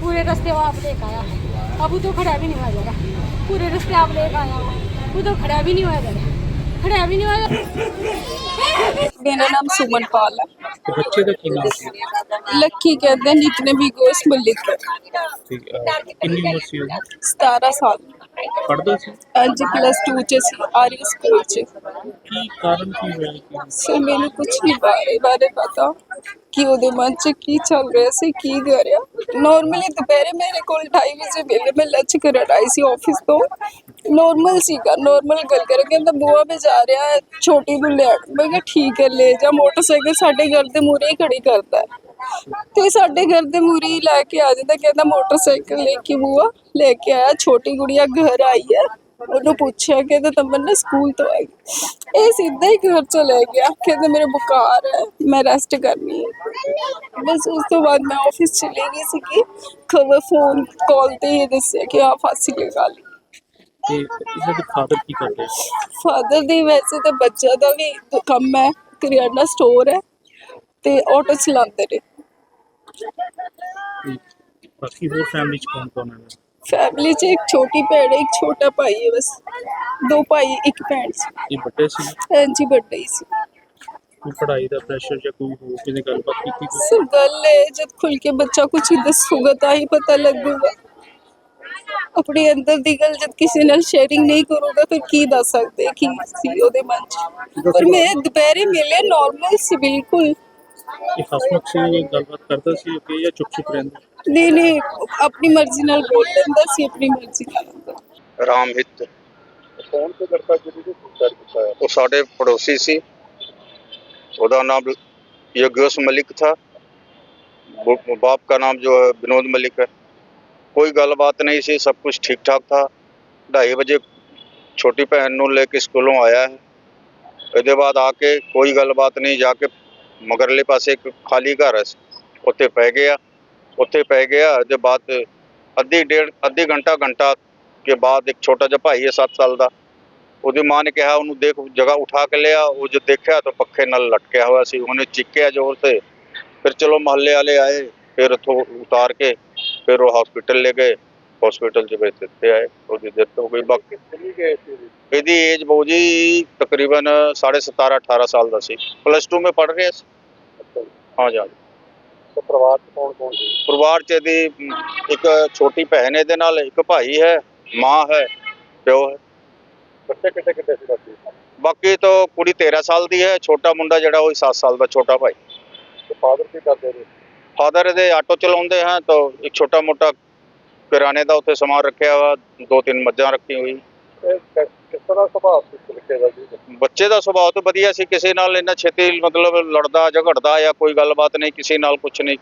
पूरे रास्ते वो आप लेकर आया अब वो तो खड़ा भी नहीं हुआ जरा पूरे रास्ते आप लेकर आया वो तो खड़ा भी नहीं हुआ जरा खड़ा भी नहीं हुआ ਮੇਰਾ ਨਾਮ ਸੁਮਨਪਾਲ ਹੈ ਤੇ ਬੱਚੇ ਦਾ ਕੀ ਨਾਮ ਸੀ ਲੱਕੀ ਕਹਿੰਦੇ ਨਿਤਨੇ ਵੀ ਗੋਸ ਮਲਿਕ ਹੈ ਠੀਕ ਹੈ ਕਿੰਨੀ ਉਮਰ ਸੀ ਉਹ 17 ਸਾਲ ਪੜ੍ਹਦਾ ਸੀ? ਅੱਜ ਪਲੱਸ 2 ਚ ਸੀ ਆਰੀ ਸਕੂਲ ਚ। ਕੀ ਕਾਰਨ ਕੀ ਹੋਇਆ ਕਿ ਸੋ ਮੈਨੂੰ ਕੁਝ ਨਹੀਂ ਬਾਰੇ ਬਾਰੇ ਪਤਾ ਕਿ ਉਹਦੇ ਮਨ ਚ ਕੀ ਚੱਲ ਰਿਹਾ ਸੀ ਕੀ ਕਰ ਰਿਹਾ। ਨਾਰਮਲੀ ਦੁਪਹਿਰੇ ਮੇਰੇ ਕੋਲ 2:30 ਵਜੇ ਵੇਲੇ ਮੈਂ ਲੰਚ ਕਰਨ ਆਈ ਸੀ ਆਫਿਸ ਤੋਂ। ਨਾਰਮਲ ਸੀਗਾ ਨਾਰਮਲ ਗੱਲ ਕਰ ਕਹਿੰਦਾ ਬੂਆ ਮੈਂ ਜਾ ਰਿਹਾ ਹੈ ਛੋਟੀ ਨੂੰ ਲੈਣ ਮੈਂ ਕਿਹਾ ਠੀਕ ਹੈ ਲੈ ਜਾ ਮੋਟਰਸਾਈਕਲ ਸਾਡੇ ਘਰ ਦੇ ਮੂਹਰੇ ਹੀ ਖੜੀ ਕਰਦਾ ਤੇ ਸਾਡੇ ਘਰ ਦੇ ਮੂਹਰੇ ਹੀ ਲੈ ਕੇ ਆ ਜਾਂਦਾ ਕਹਿੰਦਾ ਮੋਟਰਸਾਈਕਲ ਲੈ ਕੇ ਬੂਆ ਲੈ ਕੇ ਆਇਆ ਛੋਟੀ ਗੁੜੀਆ ਘਰ ਆਈ ਹੈ। ਉਹਨੂੰ ਪੁੱਛਿਆ ਕਹਿੰਦਾ ਤਮੰਨਾ ਸਕੂਲ ਤੋਂ ਆਈ। ਇਹ ਸਿੱਧਾ ਹੀ ਘਰ ਚਲੇ ਗਿਆ ਕਹਿੰਦਾ ਮੇਰੇ ਬੁਖਾਰ ਹੈ ਮੈਂ ਰੈਸਟ ਕਰਨੀ ਹੈ। ਬਸ ਉਸ ਤੋਂ ਬਾਅਦ ਮੈਂ ਆਫਿਸ ਚਲੀ ਗਈ ਸੀ ਕਿ ਖਬਰ ਫੋਨ ਕਾਲ ਤੇ ਇਹ ਦੱਸਿਆ ਕਿ ਆ ਫਾਂਸੀ ਲਗਾ ਲਈ ਤੇ ਇਹਨਾਂ ਦੇ ਫਾਦਰ ਕੀ ਕਰਦੇ ਫਾਦਰ ਦੀ ਵੈਸੇ ਤਾਂ ਬੱਚਾ ਦਾ ਵੀ ਕੰਮ ਹੈ ਕਰਿਆਨਾ ਸਟੋਰ ਹੈ ਤੇ ਆਟੋ ਚਲਾਉਂਦੇ ਨੇ। ਬਾਕੀ ਹੋਰ ਫੈਮਿਲੀ ਚ ਕੌਣ ਕੌਣ ਹੈ ਫੈਮਿਲੀ 'ਚ ਇੱਕ ਛੋਟੀ ਭੈਣ ਹੈ ਇੱਕ ਛੋਟਾ ਭਾਈ ਹੈ ਬਸ ਦੋ ਭਾਈ ਇੱਕ ਭੈਣ ਸੀ ਇਹ ਵੱਡੇ ਸੀ ਹਾਂਜੀ ਵੱਡਾ ਹੀ ਸੀ ਕੋਈ ਪੜ੍ਹਾਈ ਦਾ ਪ੍ਰੈਸ਼ਰ ਜਾਂ ਕੋਈ ਹੋਰ ਕਿਨੇ ਗੱਲਬਾਤ ਕੀਤੀ ਕੋਈ ਸਰ ਗੱਲ ਹੈ ਜਦ ਖੁੱਲ ਕੇ ਬੱਚਾ ਕੁਝ ਦੱਸੂਗਾ ਤਾਂ ਹੀ ਪਤਾ ਲੱਗੂਗਾ ਆਪਣੇ ਅੰਦਰ ਦੀ ਗੱਲ ਜਦ ਕਿਸੇ ਨਾਲ ਸ਼ੇਅਰਿੰਗ ਨਹੀਂ ਕਰੂਗਾ ਫਿਰ ਕੀ ਦੱਸ ਸਕਦੇ ਕੀ ਸੀ ਉਹਦੇ ਮਨ 'ਚ ਪਰ ਮੈਂ ਦੁਪਹਿਰੇ ਮਿਲੇ ਨਾਰਮਲ ਸੀ ਬਿਲਕੁਲ ਇਹ ਹਸਮੁਖ ਸੀ ਇਹ ਗੱਲਬਾਤ ਕਰਦਾ ਸੀ ਕਿ ਜਾਂ ਚੁੱਪ ਚੁੱਪ ਰਹਿੰਦਾ ਨਹੀਂ ਨਹੀਂ ਆਪਣੀ ਮਰਜ਼ੀ ਨਾਲ ਬੋਲ ਲੈਂਦਾ ਸੀ ਆਪਣੀ ਮਰਜ਼ੀ ਨਾਲ ਰਾਮਹਿਤ ਕੌਣ ਸੇ ਲੜਕਾ ਜਿਹਨੇ को सुसाइड ਕੀਤਾ ਹੈ ਉਹ ਸਾਡੇ ਪੜੋਸੀ ਸੀ ਉਹਦਾ ਨਾਮ यज्ञोस मलिक था वो- बाप का नाम जो है विनोद मलिक है कोई गलबात नहीं सी सब कुछ ठीक ठाक था ढाई बजे ਛੋਟੀ ਭੈਣ ਨੂੰ ਲੈ ਕੇ ਸਕੂਲੋਂ ਆਇਆ ਹੈ ਇਹਦੇ ਬਾਅਦ ਆ ਕੇ ਕੋਈ ਗੱਲਬਾਤ ਨਹੀਂ ਜਾ ਕੇ ਮਗਰਲੇ ਪਾਸੇ ਇੱਕ ਖਾਲੀ ਘਰ ਹੈ ਉੱਥੇ ਪੈ ਗਿਆ। ਉੱਥੇ ਪੈ ਗਿਆ ਇਹਦੇ ਬਾਅਦ ਅੱਧੀ ਡੇਢ, ਅੱਧੀ ਘੰਟਾ ਘੰਟਾ ਕੇ ਬਾਅਦ ਇੱਕ ਛੋਟਾ ਜਿਹਾ ਭਾਈ ਹੈ 7 ਸਾਲ ਦਾ। ਉਹਦੀ ਮਾਂ ਨੇ ਕਿਹਾ, ਉਹਨੂੰ ਦੇਖ, ਜਗ੍ਹਾ ਉਠਾ ਕੇ ਲਿਆ। ਉਹ ਜਦ ਦੇਖਿਆ ਤਾਂ ਪੱਖੇ ਨਾਲ ਲਟਕਿਆ ਹੋਇਆ ਸੀ। ਉਹਨੇ ਚੀਕਿਆ ਜ਼ੋਰ ਤੇ। ਫਿਰ ਚਲੋ ਮਹੱਲੇ ਵਾਲੇ ਆਏ, ਫਿਰ ਉੱਥੋਂ ਉਤਾਰ ਕੇ, ਫਿਰ ਉਹ ਹਸਪੀਟਲ ਲੈ ਗਏ। ਹਸਪੀਟਲ 'ਚ ਵਿੱਚ ਦਿੱਤੇ ਆਏ ਉਹਦੀ ਡੈਥ ਹੋ ਗਈ। ਬਾਕੀ? ਇਹਦੀ ਏਜ ਬਾਊ ਜੀ ਤਕਰੀਬਨ 17.5 18 ਸਾਲ ਦਾ ਸੀ। ਪਲੱਸ 2 में ਪੜ੍ਹ ਰਿਹਾ ਸੀ। ਹਾਂ ਜੀ ਤੇ ਪਰਿਵਾਰ ਚ ਕੌਣ ਕੌਣ ਸੀ? ਪਰਿਵਾਰ 'ਚ ਇਹਦੀ ਇੱਕ ਛੋਟੀ ਭੈਣ ਇਹਦੇ ਨਾਲ ਇੱਕ ਭਾਈ ਹੈ ਮਾਂ ਹੈ ਪਿਓ ਹੈ। ਬੱਚੇ ਕਿੱਥੇ ਕਿੱਥੇ ਸੀ ਬਾਕੀ? ਤਾਂ ਕੁੜੀ 13 ਸਾਲ ਦੀ ਹੈ ਛੋਟਾ ਮੁੰਡਾ ਜਿਹੜਾ ਉਹ 7 ਸਾਲ ਦਾ ਛੋਟਾ ਭਾਈ। ਤੇ ਫਾਦਰ ਕੀ ਕਰਦੇ ਨੇ? ਫਾਦਰ ਇਹਦੇ ਆਟੋ ਚਲਾਉਂਦੇ ਹਨ ਤਾਂ ਇੱਕ ਛੋਟਾ ਮੋਟਾ ਕਿਰਾਣੇ ਦਾ ਉੱਥੇ ਸਮਾਨ ਰੱਖਿਆ ਵਾ ਦੋ ਤਿੰਨ ਮੱਝਾਂ ਰੱਖੀ ਹੋਈ ਕਿਸ ਤਰ੍ਹਾਂ ਸੁਭਾਅ ਸੀ ਲੜਕੇ ਦਾ ਜੀ? ਬੱਚੇ ਦਾ ਸੁਭਾਅ ਤਾਂ ਵਧੀਆ ਸੀ ਕਿਸੇ ਨਾਲ ਇੰਨਾ ਛੇਤੀ ਮਤਲਬ ਲੜਦਾ ਝਗੜਦਾ ਜਾਂ ਕੋਈ ਗੱਲਬਾਤ ਨਹੀਂ ਕਿਸੇ ਨਾਲ ਕੁਝ ਨਹੀਂ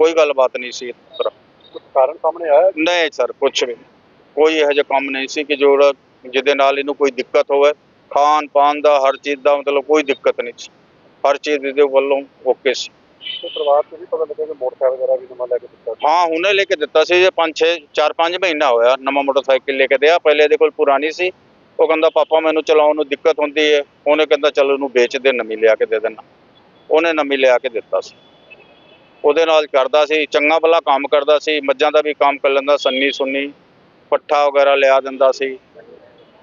ਕੋਈ ਗੱਲਬਾਤ ਨਹੀਂ ਸੀ ਇਸ ਤਰ੍ਹਾਂ। ਕੁਝ ਕਾਰਨ ਸਾਹਮਣੇ ਆਇਆ? ਨਹੀਂ ਸਰ ਕੁਝ ਵੀ। ਕੋਈ ਇਹੋ ਜਿਹਾ ਕੰਮ ਨਹੀਂ ਸੀ ਕਿ ਜੋ ਜਿਹਦੇ ਨਾਲ ਇਹਨੂੰ ਕੋਈ ਦਿੱਕਤ ਹੋਵੇ। ਖਾਣ ਪਾਣ ਦਾ ਹਰ ਚੀਜ਼ ਦਾ ਮਤਲਬ ਕੋਈ ਦਿੱਕਤ ਨਹੀਂ ਸੀ। ਹਰ ਚੀਜ਼ ਦੇ ਵੱਲੋਂ ਓਕੇ ਸੀ। ਤੇ ਪਰਿਵਾਰ ਚ ਵੀ ਪਤਾ ਲੱਗਾ ਕਿ ਮੋਟਰਸਾਈਕਲ ਵਗੈਰਾ ਵੀ ਨਵਾਂ ਲੈ ਕੇ ਦਿੱਤਾ ਸੀ। ਹਾਂ, ਹੁਣੇ ਲੈ ਕੇ ਦਿੱਤਾ ਸੀ, ਜੇ 5 6 4 5 ਮਹੀਨਾ ਹੋਇਆ, ਨਵਾਂ ਮੋਟਰਸਾਈਕਲ ਲੈ ਕੇ ਦਿਆ। ਪਹਿਲੇ ਇਹਦੇ ਕੋਲ ਪੁਰਾਣੀ ਸੀ। ਉਹ ਕਹਿੰਦਾ, ਪਾਪਾ, ਮੈਨੂੰ ਚਲਾਉਣ ਨੂੰ ਦਿੱਕਤ ਹੁੰਦੀ ਹੈ ਉਹਨੇ ਕਹਿੰਦਾ, ਚਲ ਉਹਨੂੰ ਵੇਚ ਦੇ, ਨਵੀਂ ਲਿਆ ਕੇ ਦੇ ਦੇਣਾ। ਉਹਨੇ ਨਵੀਂ ਲਿਆ ਕੇ ਦਿੱਤਾ ਸੀ। ਉਹਦੇ ਨਾਲ ਕਰਦਾ ਸੀ, ਚੰਗਾ ਭਲਾ ਕੰਮ ਕਰਦਾ ਸੀ। ਮੱਝਾਂ ਦਾ ਵੀ ਕੰਮ ਕਰ ਲੈਂਦਾ, ਸੰਨੀ ਸੁੰਨੀ, ਪੱਠਾ ਵਗੈਰਾ ਲਿਆ ਦਿੰਦਾ ਸੀ।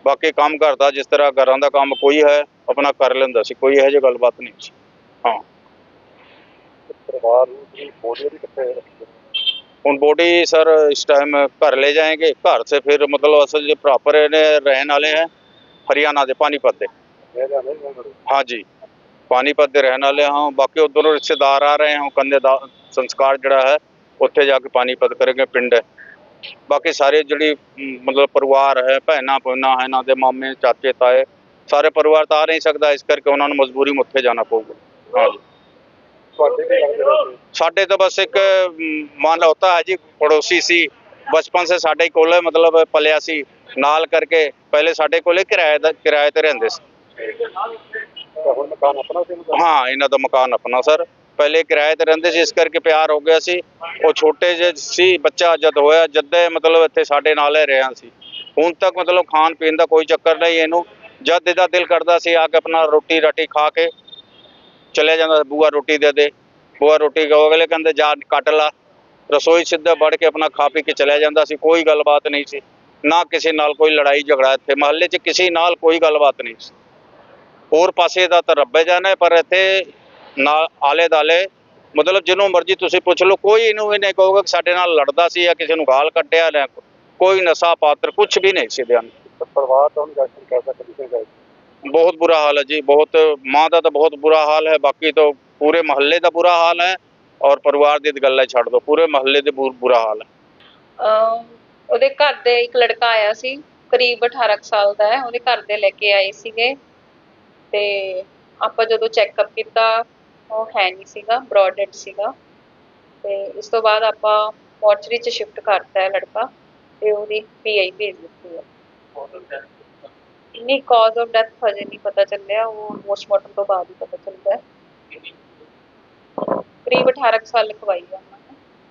ਬਾਕੀ ਕੰਮ ਕਰਦਾ, ਜਿਸ ਤਰ੍ਹਾਂ ਘਰਾਂ ਦਾ ਕੰਮ ਕੋਈ ਹੈ, ਆਪਣਾ ਕਰ ਲੈਂਦਾ ਸੀ। ਕੋਈ ਇਹੋ ਜਿਹੀ ਗੱਲਬਾਤ ਨਹੀਂ ਸੀ। ਹਾਂ। ਪਰਿਵਾਰ ਨੂੰ ਜਿਹੜੀ ਬੋਡੀ ਉਹਦੀ ਕਿੱਥੇ ਰੱਖੀ ਹੈ? उन बॉडी सर इस टाइम घर ले जाएंगे घर से फिर मतलब असल जो प्रॉपर रहने वाले हैं हरियाणा ਦੇ ਪਾਣੀਪਤ ਦੇ ਇਹ ਲਿਆਂਦੇ ਨੇ ਉਹਨਾਂ ਨੂੰ। हाँ जी ਪਾਣੀਪਤ ਦੇ ਰਹਿਣ ਵਾਲੇ ਹਾਂ ਬਾਕੀ ਉਧਰੋਂ ਰਿਸ਼ਤੇਦਾਰ ਆ ਰਹੇ ਹਾਂ ਕੰਦੇ ਦਾ ਸੰਸਕਾਰ ਜਿਹੜਾ ਹੈ ਉੱਥੇ ਜਾ ਕੇ ਪਾਣੀਪਤ ਕਰਾਂਗੇ ਪਿੰਡ ਹੈ ਬਾਕੀ ਸਾਰੇ ਜਿਹੜੀ ਮ, ਮਤਲਬ ਪਰਿਵਾਰ ਹੈ ਭੈਣਾਂ ਭੈਣਾਂ ਹੈ ਇਹਨਾਂ ਦੇ ਮਾਮੇ ਚਾਚੇ ਤਾਏ ਸਾਰੇ ਪਰਿਵਾਰ ਤਾਂ ਆ ਨਹੀਂ ਸਕਦਾ ਇਸ ਕਰਕੇ ਉਹਨਾਂ ਨੂੰ ਮਜਬੂਰੀ में ਉੱਥੇ ਜਾਣਾ ਪਊਗਾ ਹਾਂ ਜੀ ਤੁਹਾਡੇ ਸਾਡੇ ਤਾਂ ਬਸ ਇੱਕ ਮ, ਮਨ ਹੋਤਾ ਹੈ ਜੀ ਪੜੋਸੀ ਸੀ ਬਚਪਨ ਸੇ ਸਾਡੇ ਕੋਲੇ ਮਤਲਬ ਪਲਿਆ ਸੀ ਨਾਲ ਕਰਕੇ ਪਹਿਲੇ ਸਾਡੇ ਕੋਲੇ ਕਿਰਾਏ ਦਾ ਕਿਰਾਏ ਤੇ ਰਹਿੰਦੇ ਸੀ? ਹਾਂ ਇਹਨਾਂ ਦਾ ਮਕਾਨ ਆਪਣਾ ਸਰ। ਪਹਿਲੇ ਕਿਰਾਏ ਤੇ ਰਹਿੰਦੇ ਸੀ ਇਸ ਕਰਕੇ ਪਿਆਰ ਹੋ ਗਿਆ ਸੀ। ਉਹ ਛੋਟੇ ਜਿਹੇ ਸੀ ਬੱਚਾ ਜਦ ਹੋਇਆ ਜਦ ਮਤਲਬ ਇੱਥੇ ਸਾਡੇ ਨਾਲ ਹੀ ਰਿਹਾ ਸੀ। ਹੁਣ ਤੱਕ ਮਤਲਬ ਖਾਣ ਪੀਣ ਦਾ ਕੋਈ ਚੱਕਰ ਨਹੀਂ ਇਹਨੂੰ ਜਦ ਇਹਦਾ ਦਿਲ ਕਰਦਾ ਸੀ ਆ ਕੇ ਆਪਣਾ ਰੋਟੀ ਰਾਟੀ ਖਾ ਕੇ ਚਲੇ ਜਾਂਦਾ ਬੂਆ ਰੋਟੀ ਦੇ ਦੇ। ਬੂਆ ਰੋਟੀ ਕਹੋ ਅਗਲੇ ਕਹਿੰਦੇ ਜਾ ਕੱਟ ਲਾ। ਰਸੋਈ ਸਿੱਧਾ ਵੜ ਕੇ ਆਪਣਾ ਖਾ ਪੀ ਕੇ ਚਲਿਆ ਜਾਂਦਾ ਸੀ, ਕੋਈ ਗੱਲਬਾਤ ਨਹੀਂ ਸੀ। ਨਾ ਕਿਸੇ ਨਾਲ ਕੋਈ ਲੜਾਈ ਝਗੜਾ ਇੱਥੇ, ਮਹੱਲੇ 'ਚ ਕਿਸੇ ਨਾਲ ਕੋਈ ਗੱਲਬਾਤ ਨਹੀਂ ਸੀ। ਹੋਰ ਪਾਸੇ ਦਾ ਤਾਂ ਰੱਬੇ ਜਾਣੇ, ਪਰ ਇੱਥੇ ਨਾਲ ਆਲੇ ਦਾਲੇ ਮਤਲਬ ਜਿਹਨੂੰ ਮਰਜ਼ੀ ਤੁਸੀਂ ਪੁੱਛ ਲਓ, ਕੋਈ ਇਹਨੂੰ ਇਹ ਨਹੀਂ ਕਹੋਗਾ ਕਿ ਸਾਡੇ ਨਾਲ ਲੜਦਾ ਸੀ ਜਾਂ ਕਿਸੇ ਨੂੰ ਗਾਲ ਕੱਢਿਆ ਨਾ ਕੋਈ ਨਸ਼ਾ ਪਾਤਰ ਕੁਝ ਵੀ ਨਹੀਂ ਸੀ ਧਿਆਨ ਪਰਿਵਾਰ ਦਾ ਜਸ਼ਨ ਕਰਦਾ ਕੰਡੀਸ਼ਨ ਹੈ ਬਹੁਤ ਬੁਰਾ ਹਾਲ ਹੈ ਜੀ ਬਹੁਤ ਮਾਂ ਦਾ ਤਾਂ ਬਹੁਤ ਬੁਰਾ ਹਾਲ ਹੈ ਬਾਕੀ ਤਾਂ ਪੂਰੇ ਮਹੱਲੇ ਦਾ ਬੁਰਾ ਹਾਲ ਹੈ ਔਰ ਪਰਿਵਾਰ ਦੀ ਗੱਲ ਛੱਡ ਦੋ ਪੂਰੇ ਮਹੱਲੇ ਦੇ ਬੁਰਾ ਹਾਲ ਹੈ। ਉਹਦੇ ਘਰ ਦੇ ਇੱਕ ਲੜਕਾ ਆਇਆ ਸੀ ਕਰੀਬ 18 ਸਾਲ ਦਾ ਹੈ ਉਹਦੇ ਘਰ ਦੇ ਲੈ ਕੇ ਆਏ ਸੀਗੇ ਤੇ ਆਪਾਂ ਜਦੋਂ ਚੈੱਕਅਪ ਕੀਤਾ ਉਹ ਹੈ ਨਹੀਂ ਸੀਗਾ ਬ੍ਰੌਡਡ ਸੀਗਾ ਤੇ ਇਸ ਤੋਂ ਬਾਅਦ ਆਪਾਂ ਮੋਰਚਰੀ 'ਚ ਸ਼ਿਫਟ ਕਰਤਾ ਹੈ ਲੜਕਾ ਤੇ ਉਹਦੀ ਪੀਆਈ ਭੇਜ ਦਿੱਤੀ ਹੈ। ਨਹੀਂ ਕਾਜ਼ ਆਫ ਡੈਥ ਹਜੇ ਨਹੀਂ ਪਤਾ ਚੱਲਿਆ, ਉਹ ਪੋਸਟਮਾਰਟਮ ਤੋਂ ਬਾਅਦ ਹੀ ਪਤਾ ਚੱਲਦਾ ਹੈ। ਕਰੀਬ 18 ਕੁ ਸਾਲ ਲਿਖਵਾਈ ਆ।